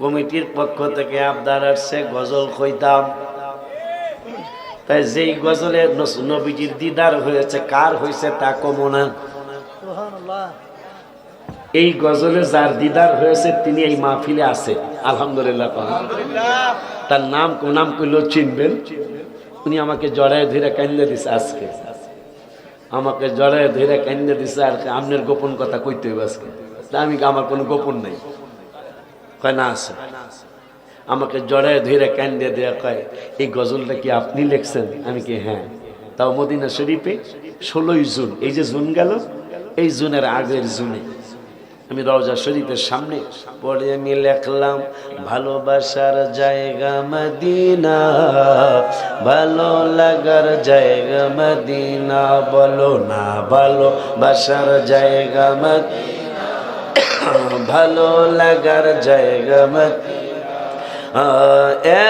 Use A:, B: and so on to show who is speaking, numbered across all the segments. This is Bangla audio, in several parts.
A: কমিটির পক্ষ থেকে আবদার আসছে, গজল কইতাম। তাই যেই গজলে নবীজির দিদার হয়েছে, কার হয়েছে তা কমনা এই গজলে যার দিদার হয়েছে, তিনি এই মাহফিলে আছে। আলহামদুলিল্লাহ তার নাম নাম করলেও চিনবেন। উনি আমাকে জড়ায় ধরে কান্দে দিছে আজকে। আমাকে জড়ায় ধরে কান্দে দিছে আর আমনের গোপন কথা কইতে হইব আজকে। আমি, আমার কোনো গোপন নাই। কয়, না আছে আমাকে জড়ায় ধরে কান্দে দেয়া কয়, এই গজলটা কি আপনি লিখছেন? আমি কি হ্যাঁ। তাও মদিনা শরীফে ষোলোই জুন, এই যে জুন গেল, এই জুনের আগের জুনে। আমি রওজা শরীফের সামনে পড়ে আমি লেখলাম, ভালোবাসার জায়গা মদিনা, ভালো লাগার জায়গা মদিনা, বলো না ভালো বাসার জায়গা মদিনা। ভালো লাগার জায়গা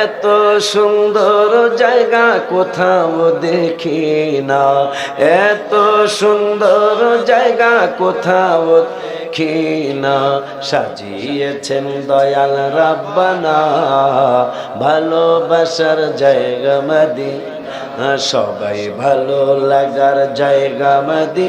A: এত সুন্দর জায়গা কোথাও দেখি না। এত সুন্দর জায়গা কোথাও না। সাজিয়েছেন দয়াল রাব্বানা। ভালোবাসার জায়গা মাদি সবাই ভালো লাগার জায়গা মাদি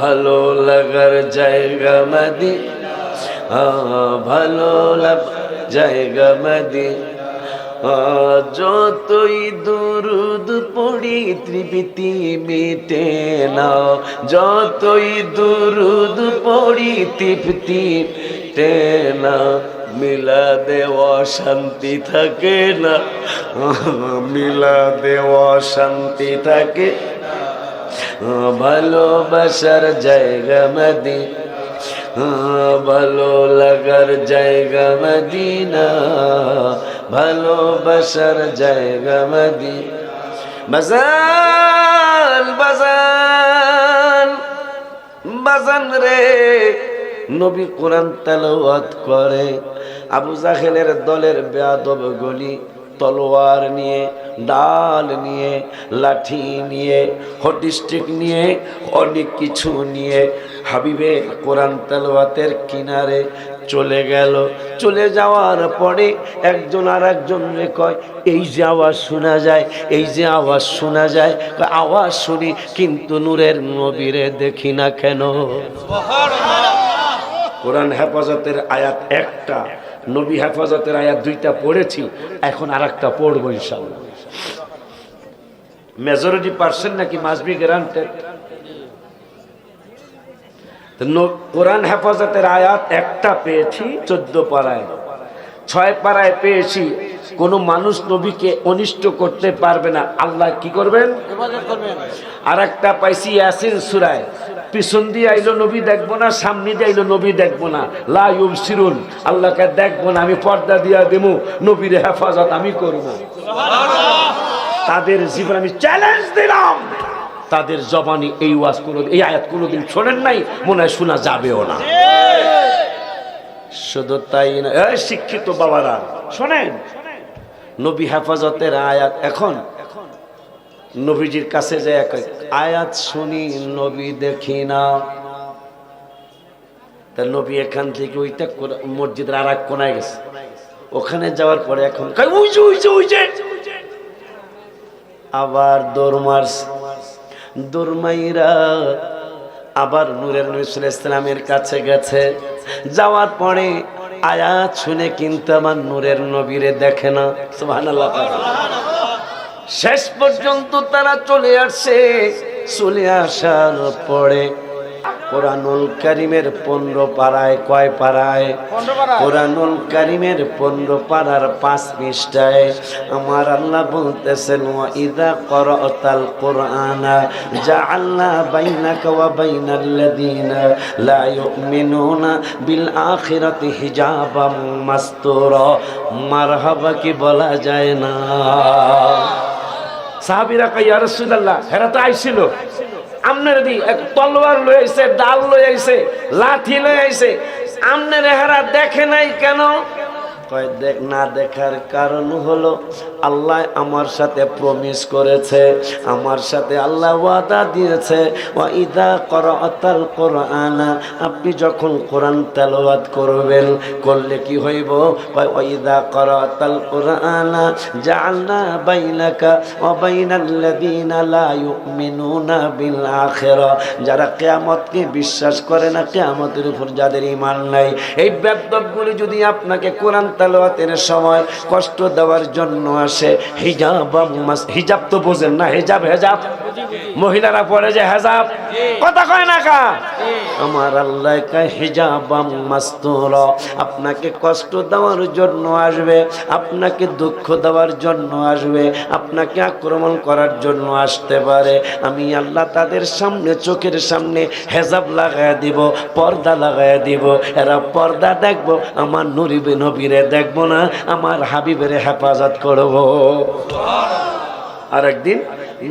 A: ভালো লাগার জায়গা মাদি। ভালো জায়গা মাদি। যতই দুরুদ পড়ি ত্রিপিতি মিটে না। যতই দুরুদ পড়ি তৃপ্তি না। মিলা দেওয়া শান্তি থাকে না। মিলা দেওয়া শান্তি থাকে। ভালোবাসার জায়গা মাদি ভালো লাগার জায়গা মদিনা ভালোবাসার জায়গা মদি বাজান বাজান বাজান রে নবী কোরআন তালাওয়াত করে। আবু জাহেলের দলের বেয়াদব গলি। তলোয়ার নিয়ে ডাল নিয়ে লাঠি নিয়ে হটিস্টিক নিয়ে অনেক কিছু নিয়ে হাবিবে কোরআন তালওয়াতের কিনারে চলে গেল। চলে যাওয়ার পরে একজন আর একজন কয় এই যে আওয়াজ শোনা যায় এই যে আওয়াজ শোনা যায় আওয়াজ শুনি কিন্তু নূরের নবীরে দেখি না কেন? কোরআন হেফাজতের আয়াত একটা। নবী হেফাজতের আয়াত দুইটা পড়েছি এখন আর একটা পড়ব ইনশাল্লাহ মেজরিটি পার্সেন্ট নাকি মাসবি গ্রান্টেড? কোরআন হেফাজতের আয়াত একটা পেয়েছি চোদ্দ পাড়ায়। ছয় পাড়ায় পেয়েছি কোন মানুষ নবীকে অনিষ্ট করতে পারবে না। আল্লাহ কি করবেন? আর একটা পাইছি ইয়াসিন সুরায়। পিছন দিয়ে আইলো, নবী দেখব না, সামনে দিয়ে আইলো, নবী দেখব না। লা সিরুন আল্লাহকে দেখব না, আমি পর্দা দিয়া দেবো নবীর হেফাজত আমি করব। তাদের জীবন আমি চ্যালেঞ্জ দিলাম। তাদের জবানি এই ওয়াজ কোনো এই আয়াত কোনোদিন শোনেন নাই, মনে হয় শোনা যাবেও না। শুধু তাই না শিক্ষিত বাবারা, শোনেন, নবী হেফাজতের আয়াত এখন নবীজির কাছে যে এক আয়াত শুনি, নবী দেখি না। তা নবী এখান থেকে ওইটা মসজিদের আর এক কোনায় গেছে। ওখানে যাওয়ার পরে এখন আবার দৌড় মারছে। দৌড় আবার নূরের নবীল ইসলামের কাছে গেছে। যাওয়ার পরে আয়াত শুনে কিন্তু আমার নূরের নবীরে দেখে না। সুবহানাল্লাহ। শেষ পর্যন্ত তারা চলে আসছে চলে আসার পরে কোরআনুল কারিমের পনেরো পাড়ায় কয় পাড়ায়? কোরআনুল কারিমের পনেরো পাড়ার পাঁচ পৃষ্ঠায় আমার আল্লাহ বলতেছেন ওয়া ইদা করতাল কোরআনা যা আল্লাহ বাইনাকা ওয়া বাইনাল্লাযীনা লা ইউমিনুনা বিল আখিরাতি হিজাবাম মাসতুরা। মারহাবা কি বলা যায় না? সাহাবিরা কয়, ইয়া রাসূলুল্লাহ, হেরা তো আইছিল। আমনের দি এক তলোয়ার লয়ে আইছে, ডাল লয়ে আইছে, লাঠি লয়ে আইছে। আমনের হেরা দেখে নাই কেন? দেখ না দেখার কারণ হলো আল্লাহ আমার সাথে প্রমিস করেছে, আমার সাথে আল্লাহ ওয়াদা দিয়েছে। ইদা করাতাল কোরআনা, আপনি যখন কোরআন তেলাওয়াত করবেন, করলে কি হইব? কয় ইদা করাতাল কোরআনা, জাআলনা বাইনাকা ওয়া বাইনাল্লাযীনা লা ইউমিনুনা বিল আখিরা। যারা কিয়ামতকে বিশ্বাস করে না, কিয়ামতের উপর যাদের ঈমান নাই, এই বেদবগুলি যদি আপনাকে কোরআন তেলাওয়াতের সময় কষ্ট দেওয়ার জন্য আসে। হিজাব হিজাব তো বোঝেন না, হেজাব হেজাব। মহিলারা পরে যে হেজাব। কথা কয় না কা? আমার আল্লাহ কয়, হিজাব মাস্তুর আপনাকে কষ্ট দেওয়ার জন্য আসবে, আপনাকে দুঃখ দেওয়ার জন্য আসবে, আপনাকে আক্রমণ করার জন্য আসতে পারে। আমি আল্লাহ তাদের সামনে, চোখের সামনে হেজাব লাগায় দিব, পর্দা লাগায় দিব। এরা পর্দা দেখব, আমার নরিবে নবীরে দেখব না, আমার হাবিবের হেফাজত করব। আর একদিন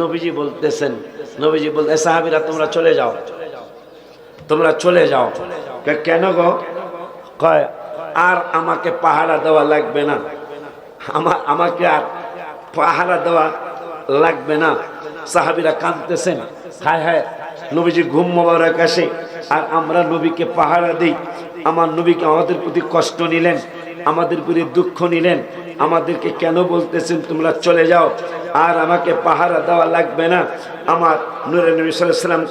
A: নবীজি বলতেছেন নবীজি বলতে সাহাবিরা, তোমরা চলে যাও। তোমরা চলে যাও। কেন গো? কয়, আর আমাকে পাহারা দেওয়া লাগবে না। আমা, আমাকে আর পাহারা দেওয়া লাগবে না। সাহাবিরা কাঁদতেছেন। হায় হায়, নবীজি ঘুম মোবারক আসে। আর আমরা নবীকে পাহারা দিই। আমার নবীকে আমাদের প্রতি কষ্ট নিলেন, আমাদের প্রতি দুঃখ নিলেন। আমাদেরকে কেন বলতেছেন, তোমরা চলে যাও। আর আমাকে পাহারা দেওয়া লাগবে না। আমার নূরে নবী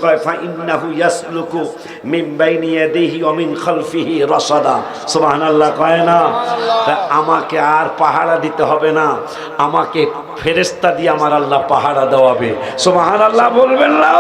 A: কয় ফা ইন্নাহু ইয়াসলুকু মিন বাইনি ইয়াদিহি ওয়া মিন খালফিহি রাসাদা। সুবহানাল্লাহ কয় না। আমাকে আর পাহারা দিতে হবে না। আমাকে ফেরেশতা দিয়ে আমার আল্লাহ পাহারা দেওয়াবে। সুবহানাল্লাহ বলবেন না!